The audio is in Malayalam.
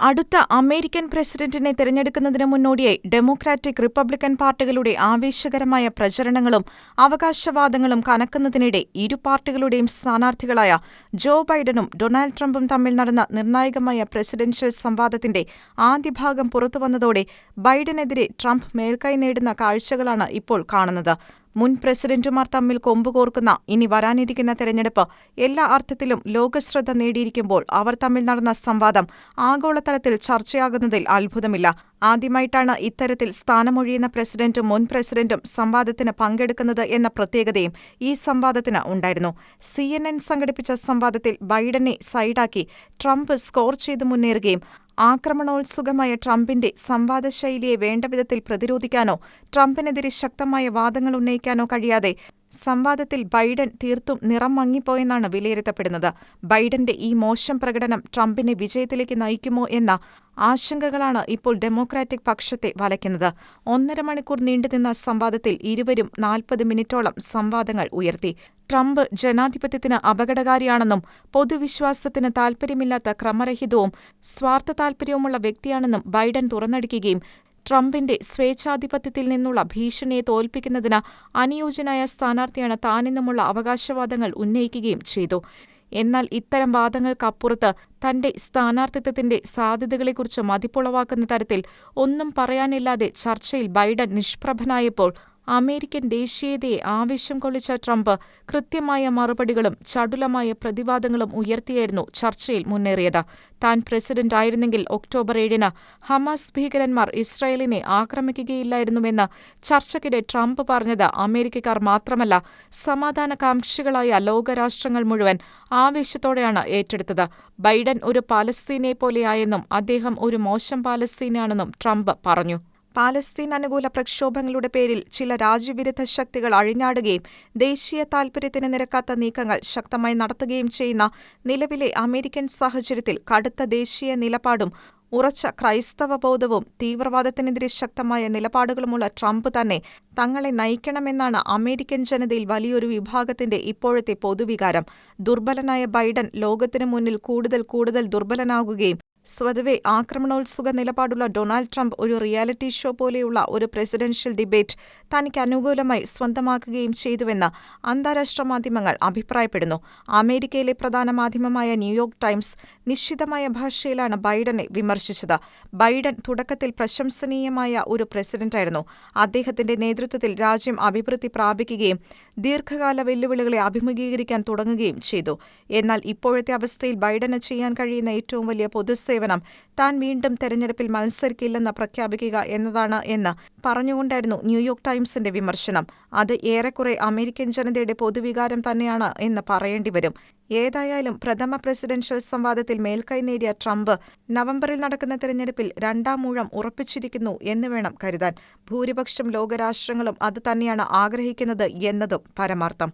അടുത്ത അമേരിക്കൻ പ്രസിഡന്റിനെ തെരഞ്ഞെടുക്കുന്നതിന് മുന്നോടിയായി ഡെമോക്രാറ്റിക് റിപ്പബ്ലിക്കൻ പാർട്ടികളുടെ ആവേശകരമായ പ്രചരണങ്ങളും അവകാശവാദങ്ങളും കനക്കുന്നതിനിടെ ഇരു പാർട്ടികളുടെയും സ്ഥാനാർത്ഥികളായ ജോ ബൈഡനും ഡൊണാൾഡ് ട്രംപും തമ്മിൽ നടന്ന നിർണായകമായ പ്രസിഡൻഷ്യൽ സംവാദത്തിന്റെ ആദ്യഭാഗം പുറത്തുവന്നതോടെ ബൈഡനെതിരെ ട്രംപ് മേൽക്കൈ നേടുന്ന കാഴ്ചകളാണ് ഇപ്പോൾ കാണുന്നത്. മുൻ പ്രസിഡന്റുമാർ തമ്മിൽ കൊമ്പുകോർക്കുന്ന ഇനി വരാനിരിക്കുന്ന തെരഞ്ഞെടുപ്പ് എല്ലാ അർത്ഥത്തിലും ലോകശ്രദ്ധ നേടിയിരിക്കുമ്പോൾ അവർ തമ്മിൽ നടന്ന സംവാദം ആഗോളതലത്തിൽ ചർച്ചയാകുന്നതിൽ അത്ഭുതമില്ല. ആദ്യമായിട്ടാണ് ഇത്തരത്തിൽ സ്ഥാനമൊഴിയുന്ന പ്രസിഡന്റും മുൻ പ്രസിഡന്റും സംവാദത്തിന് പങ്കെടുക്കുന്നത് എന്ന പ്രത്യേകതയും ഈ സംവാദത്തിന് ഉണ്ടായിരുന്നു. സി എൻ എൻ സംഘടിപ്പിച്ച സംവാദത്തിൽ ബൈഡനെ സൈഡാക്കി ട്രംപ് സ്കോർ ചെയ്ത് മുന്നേറുകയും ആക്രമണോത്സുകമായ ട്രംപിന്റെ സംവാദശൈലിയെ വേണ്ടവിധത്തിൽ പ്രതിരോധിക്കാനോ ട്രംപിനെതിരെ ശക്തമായ വാദങ്ങൾ ഉന്നയിക്കാനോ കഴിയാതെ സംവാദത്തിൽ ബൈഡൻ തീർത്തും നിറം മങ്ങിപ്പോയെന്നാണ് വിലയിരുത്തപ്പെടുന്നത്. ബൈഡന്റെ ഈ മോശം പ്രകടനം ട്രംപിനെ വിജയത്തിലേക്ക് നയിക്കുമോ എന്ന ആശങ്കകളാണ് ഇപ്പോൾ ഡെമോക്രാറ്റിക് പക്ഷത്തെ വലയ്ക്കുന്നത്. ഒന്നര മണിക്കൂർ നീണ്ടുനിന്ന സംവാദത്തിൽ ഇരുവരും നാൽപ്പത് മിനിറ്റോളം സംവാദങ്ങൾ ഉയർത്തി. ട്രംപ് ജനാധിപത്യത്തിന് അപകടകാരിയാണെന്നും പൊതുവിശ്വാസത്തിന് താൽപര്യമില്ലാത്ത ക്രമരഹിതവും സ്വാർത്ഥ താൽപ്പര്യവുമുള്ള വ്യക്തിയാണെന്നും ബൈഡൻ തുറന്നടിക്കുകയും ട്രംപിന്റെ സ്വേച്ഛാധിപത്യത്തിൽ നിന്നുള്ള ഭീഷണിയെ തോൽപ്പിക്കുന്നതിന് അനുയോജ്യനായ സ്ഥാനാർത്ഥിയാണ് താനെന്നുമുള്ള അവകാശവാദങ്ങൾ ഉന്നയിക്കുകയും ചെയ്തു. എന്നാൽ ഇത്തരം വാദങ്ങൾക്കപ്പുറത്ത് തന്റെ സ്ഥാനാർത്ഥിത്വത്തിന്റെ സാധ്യതകളെക്കുറിച്ച് മതിപ്പുളവാക്കുന്ന തരത്തിൽ ഒന്നും പറയാനില്ലാതെ ചർച്ചയിൽ ബൈഡൻ നിഷ്പ്രഭനായപ്പോൾ അമേരിക്കൻ ദേശീയതയെ ആവേശം കൊള്ളിച്ച ട്രംപ് കൃത്യമായ മറുപടികളും ചടുലമായ പ്രതിവാദങ്ങളും ഉയർത്തിയായിരുന്നു ചർച്ചയിൽ മുന്നേറിയത്. താൻ പ്രസിഡന്റായിരുന്നെങ്കിൽ ഒക്ടോബർ ഏഴിന് ഹമാസ് ഭീകരന്മാർ ഇസ്രായേലിനെ ആക്രമിക്കുകയില്ലായിരുന്നുവെന്ന് ചർച്ചയ്ക്കിടെ ട്രംപ് പറഞ്ഞത് അമേരിക്കക്കാർ മാത്രമല്ല സമാധാനകാംക്ഷികളായ ലോകരാഷ്ട്രങ്ങൾ മുഴുവൻ ആവേശത്തോടെയാണ് ഏറ്റെടുത്തത്. ബൈഡൻ ഒരു പാലസ്തീനെ പോലെയായെന്നും അദ്ദേഹം ഒരു മോശം പാലസ്തീനാണെന്നും ട്രംപ് പറഞ്ഞു. പാലസ്തീൻ അനുകൂല പ്രക്ഷോഭങ്ങളുടെ പേരിൽ ചില രാജ്യവിരുദ്ധ ശക്തികൾ അഴിഞ്ഞാടുകയും ദേശീയ താൽപര്യത്തിന് നിരക്കാത്ത നീക്കങ്ങൾ ശക്തമായി നടത്തുകയും ചെയ്യുന്ന നിലവിലെ അമേരിക്കൻ സാഹചര്യത്തിൽ കടുത്ത ദേശീയ നിലപാടും ഉറച്ച ക്രൈസ്തവ ബോധവും തീവ്രവാദത്തിനെതിരെ ശക്തമായ നിലപാടുകളുമുള്ള ട്രംപ് തന്നെ തങ്ങളെ നയിക്കണമെന്നാണ് അമേരിക്കൻ ജനതയിൽ വലിയൊരു വിഭാഗത്തിന്റെ ഇപ്പോഴത്തെ പൊതുവികാരം. ദുർബലനായ ബൈഡൻ ലോകത്തിനു മുന്നിൽ കൂടുതൽ കൂടുതൽ ദുർബലനാകുകയും സ്വതവേ ആക്രമണോത്സുക നിലപാടുള്ള ഡൊണാൾഡ് ട്രംപ് ഒരു റിയാലിറ്റി ഷോ പോലെയുള്ള ഒരു പ്രസിഡൻഷ്യൽ ഡിബേറ്റ് തനിക്ക് അനുകൂലമായി സ്വന്തമാക്കുകയും ചെയ്തുവെന്ന് അന്താരാഷ്ട്ര മാധ്യമങ്ങൾ അഭിപ്രായപ്പെടുന്നു. അമേരിക്കയിലെ പ്രധാന മാധ്യമമായ ന്യൂയോർക്ക് ടൈംസ് നിശ്ചിതമായ ഭാഷയിലാണ് ബൈഡനെ വിമർശിച്ചത്. ബൈഡൻ തുടക്കത്തിൽ പ്രശംസനീയമായ ഒരു പ്രസിഡന്റായിരുന്നു. അദ്ദേഹത്തിന്റെ നേതൃത്വത്തിൽ രാജ്യം അഭിവൃദ്ധി പ്രാപിക്കുകയും ദീർഘകാല വെല്ലുവിളികളെ അഭിമുഖീകരിക്കാൻ തുടങ്ങുകയും ചെയ്തു. എന്നാൽ ഇപ്പോഴത്തെ അവസ്ഥയിൽ ബൈഡന് ചെയ്യാൻ കഴിയുന്ന ഏറ്റവും വലിയ പൊതുസേവനം താൻ വീണ്ടും തെരഞ്ഞെടുപ്പിൽ മത്സരിക്കില്ലെന്ന് പ്രഖ്യാപിക്കുക എന്നതാണ് എന്ന് പറഞ്ഞുകൊണ്ടായിരുന്നു ന്യൂയോർക്ക് ടൈംസിന്റെ വിമർശനം. അത് ഏറെക്കുറെ അമേരിക്കൻ ജനതയുടെ പൊതുവികാരം തന്നെയാണ് എന്ന് പറയേണ്ടിവരും. ഏതായാലും പ്രഥമ പ്രസിഡൻഷ്യൽ സംവാദത്തിൽ മേൽക്കൈ നേടിയ ട്രംപ് നവംബറിൽ നടക്കുന്ന തെരഞ്ഞെടുപ്പിൽ രണ്ടാം ഊഴം ഉറപ്പിച്ചിരിക്കുന്നു എന്ന് വേണം കരുതാൻ. ഭൂരിപക്ഷം ലോകരാഷ്ട്രങ്ങളും അത് തന്നെയാണ് ആഗ്രഹിക്കുന്നത് എന്നതും പരമാർത്ഥം.